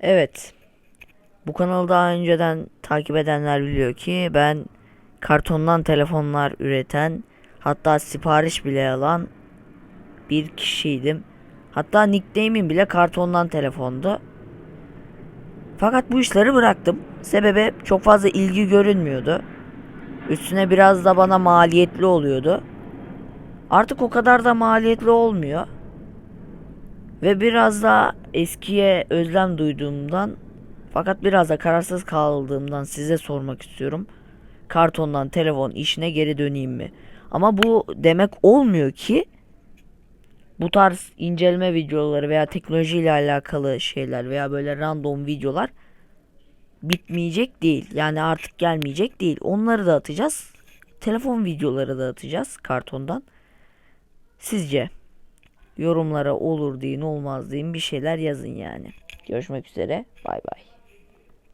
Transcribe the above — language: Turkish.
Evet. Bu kanalı daha önceden takip edenler biliyor ki ben kartondan telefonlar üreten hatta sipariş bile alan bir kişiydim. Hatta nickname'im bile kartondan telefondu. Fakat bu işleri bıraktım. Sebebi çok fazla ilgi görünmüyordu. Üstüne biraz da bana maliyetli oluyordu. Artık o kadar da maliyetli olmuyor. Ve biraz daha eskiye özlem duyduğumdan fakat biraz da kararsız kaldığımdan size sormak istiyorum. Kartondan telefon işine geri döneyim mi? Ama bu demek olmuyor ki bu tarz inceleme videoları veya teknolojiyle alakalı şeyler veya böyle random videolar bitmeyecek değil. Yani artık gelmeyecek değil. Onları da atacağız. Telefon videoları da atacağız kartondan. Sizce yorumlara olur deyin olmaz deyin bir şeyler yazın yani. Görüşmek üzere. Bay bay.